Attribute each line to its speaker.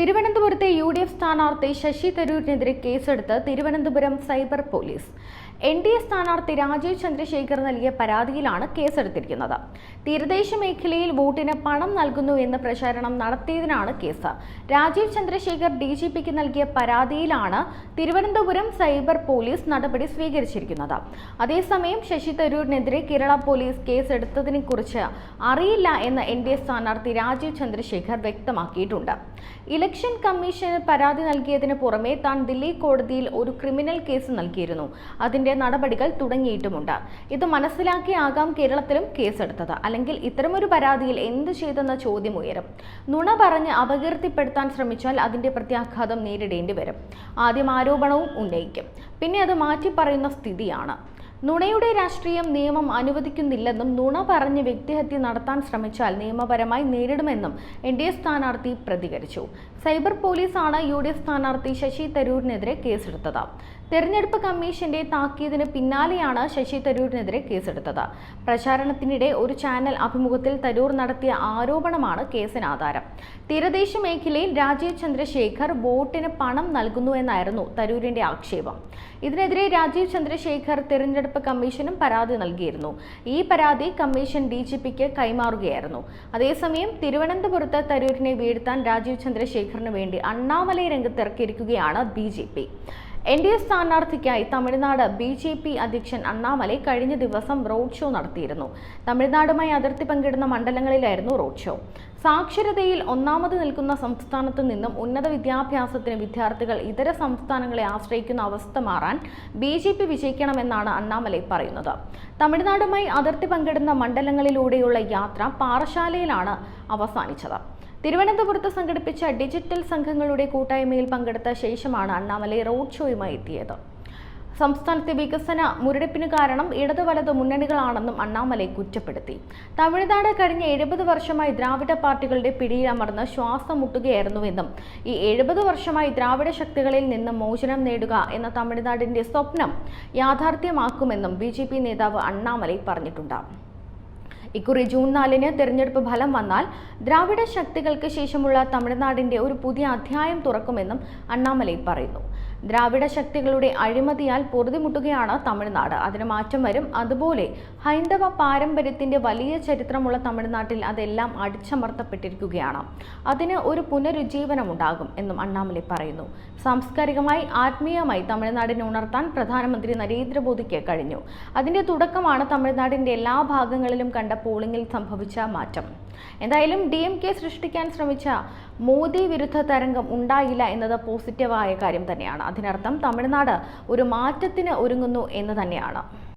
Speaker 1: തിരുവനന്തപുരത്തെ U D F സ്ഥാനാർത്ഥി ശശി തരൂരിനെതിരെ കേസെടുത്ത് Thiruvananthapuram cyber police. N D A സ്ഥാനാർത്ഥി രാജീവ് ചന്ദ്രശേഖർ നൽകിയ പരാതിയിലാണ് കേസെടുത്തിരിക്കുന്നത്. തീരദേശ മേഖലയിൽ വോട്ടിന് പണം നൽകുന്നു എന്ന് പ്രചാരണം നടത്തിയതിനാണ് case. Rajeev Chandrasekhar D G പിക്ക് നൽകിയ പരാതിയിലാണ് തിരുവനന്തപുരം സൈബർ പോലീസ് നടപടി സ്വീകരിച്ചിരിക്കുന്നത്. അതേസമയം ശശി തരൂരിനെതിരെ കേരള പോലീസ് കേസെടുത്തതിനെ കുറിച്ച് അറിയില്ല എന്ന് എൻ ഡി എ സ്ഥാനാർത്ഥി രാജീവ് ചന്ദ്രശേഖർ വ്യക്തമാക്കിയിട്ടുണ്ട്. ഇലക്ഷൻ കമ്മീഷന് പരാതി നൽകിയതിന് പുറമെ താൻ ദില്ലി കോടതിയിൽ ഒരു ക്രിമിനൽ കേസ് നൽകിയിരുന്നു. അതിന്റെ നടപടികൾ തുടങ്ങിയിട്ടുമുണ്ട്. ഇത് മനസ്സിലാക്കിയാകാം കേരളത്തിലും കേസെടുത്തത്. അല്ലെങ്കിൽ ഇത്തരമൊരു പരാതിയിൽ എന്ത് ചെയ്തെന്ന ചോദ്യം ഉയരും. നുണ പറഞ്ഞ് അപകീർത്തിപ്പെടുത്താൻ ശ്രമിച്ചാൽ അതിന്റെ പ്രത്യാഘാതം നേരിടേണ്ടി വരും. ആദ്യം ആരോപണവും ഉന്നയിക്കും. പിന്നെ അത് മാറ്റി പറയുന്ന സ്ഥിതിയാണ്. നുണയുടെ രാഷ്ട്രീയം നിയമം അനുവദിക്കുന്നില്ലെന്നും നുണ പറഞ്ഞ് വ്യക്തിഹത്യ നടത്താൻ ശ്രമിച്ചാൽ നിയമപരമായി നേരിടുമെന്നും എൻ ഡി എ സ്ഥാനാർത്ഥി പ്രതികരിച്ചു. സൈബർ പോലീസാണ് യു ഡി എഫ് സ്ഥാനാർത്ഥി ശശി തരൂരിനെതിരെ കേസെടുത്തത്. തെരഞ്ഞെടുപ്പ് കമ്മീഷന്റെ താക്കീതിന് പിന്നാലെയാണ് ശശി തരൂരിനെതിരെ കേസെടുത്തത്. പ്രചാരണത്തിനിടെ ഒരു ചാനൽ അഭിമുഖത്തിൽ തരൂർ നടത്തിയ ആരോപണമാണ് കേസിന് ആധാരം തീരദേശ മേഖലയിൽ രാജീവ് ചന്ദ്രശേഖർ വോട്ടിന് പണം നൽകുന്നുവെന്നായിരുന്നു തരൂരിന്റെ ആക്ഷേപം. ഇതിനെതിരെ രാജീവ് ചന്ദ്രശേഖർ തിരഞ്ഞെടുപ്പ് കമ്മീഷനും പരാതി നൽകിയിരുന്നു. ഈ പരാതി കമ്മീഷൻ ഡി ജി പിക്ക് കൈമാറുകയായിരുന്നു. അതേസമയം തിരുവനന്തപുരത്ത് തരൂരിനെ വീഴ്ത്താൻ രാജീവ് ചന്ദ്രശേഖറിന് വേണ്ടി Annamalai രംഗത്തിറക്കിയിരിക്കുകയാണ് B J P. N D A സ്ഥാനാർത്ഥിക്കായി Tamil Nadu B J P അധ്യക്ഷൻ അണ്ണാമലൈ കഴിഞ്ഞ ദിവസം റോഡ് ഷോ നടത്തിയിരുന്നു. തമിഴ്നാടുമായി അതിർത്തി പങ്കിടുന്ന മണ്ഡലങ്ങളിലായിരുന്നു റോഡ് ഷോ. സാക്ഷരതയിൽ ഒന്നാമത് നിൽക്കുന്ന സംസ്ഥാനത്ത് നിന്നും ഉന്നത വിദ്യാഭ്യാസത്തിന് വിദ്യാർത്ഥികൾ ഇതര സംസ്ഥാനങ്ങളെ ആശ്രയിക്കുന്ന അവസ്ഥ മാറാൻ ബി ജെ പി വിജയിക്കണമെന്നാണ് അണ്ണാമലൈ പറയുന്നത്. തമിഴ്നാടുമായി അതിർത്തി പങ്കിടുന്ന മണ്ഡലങ്ങളിലൂടെയുള്ള യാത്ര പാറശാലയിലാണ് അവസാനിച്ചത്. തിരുവനന്തപുരത്ത് സംഘടിപ്പിച്ച ഡിജിറ്റൽ സംഘങ്ങളുടെ കൂട്ടായ്മയിൽ പങ്കെടുത്ത ശേഷമാണ് അണ്ണാമലൈ റോഡ് ഷോയുമായി എത്തിയത്. സംസ്ഥാനത്തെ വികസന മുരടിപ്പിന് കാരണം ഇടതു വലത് മുന്നണികളാണെന്നും അണ്ണാമലൈ കുറ്റപ്പെടുത്തി. തമിഴ്നാട് കഴിഞ്ഞ എഴുപത് വർഷമായി ദ്രാവിഡ പാർട്ടികളുടെ പിടിയിലമർന്ന് ശ്വാസം മുട്ടുകയായിരുന്നുവെന്നും ഈ എഴുപത് വർഷമായി ദ്രാവിഡ ശക്തികളിൽ നിന്ന് മോചനം നേടുക എന്ന തമിഴ്നാടിന്റെ സ്വപ്നം യാഥാർത്ഥ്യമാക്കുമെന്നും ബി ജെ പി നേതാവ് അണ്ണാമലൈ പറഞ്ഞിട്ടുണ്ട്. ഇക്കുറി ജൂൺ നാലിന് തെരഞ്ഞെടുപ്പ് ഫലം വന്നാൽ ദ്രാവിഡ ശക്തികൾക്ക് ശേഷമുള്ള തമിഴ്നാടിന്റെ ഒരു പുതിയ അധ്യായം തുറക്കുമെന്നും അണ്ണാമലൈ പറയുന്നു. ദ്രാവിഡ ശക്തികളുടെ അഴിമതിയാൽ പൊറുതിമുട്ടുകയാണ് തമിഴ്നാട്. അതിന് മാറ്റം വരും. അതുപോലെ ഹൈന്ദവ പാരമ്പര്യത്തിന്റെ വലിയ ചരിത്രമുള്ള തമിഴ്നാട്ടിൽ അതെല്ലാം അടിച്ചമർത്തപ്പെട്ടിരിക്കുകയാണ്. അതിന് ഒരു പുനരുജ്ജീവനം ഉണ്ടാകും എന്നും അണ്ണാമലൈ പറയുന്നു. സാംസ്കാരികമായി ആത്മീയമായി തമിഴ്നാടിനെ ഉണർത്താൻ പ്രധാനമന്ത്രി നരേന്ദ്രമോദിക്ക് കഴിഞ്ഞു. അതിന്റെ തുടക്കമാണ് തമിഴ്നാടിന്റെ എല്ലാ ഭാഗങ്ങളിലും കണ്ട പോളിംഗിൽ സംഭവിച്ച മാറ്റം. എന്തായാലും ഡി എം കെ സൃഷ്ടിക്കാൻ ശ്രമിച്ച മോദി വിരുദ്ധ തരംഗം ഉണ്ടായില്ല എന്നത് പോസിറ്റീവായ കാര്യം തന്നെയാണ്. അതിനർത്ഥം തമിഴ്നാട് ഒരു മാറ്റത്തിന് ഒരുങ്ങുന്നു എന്ന് തന്നെയാണ്.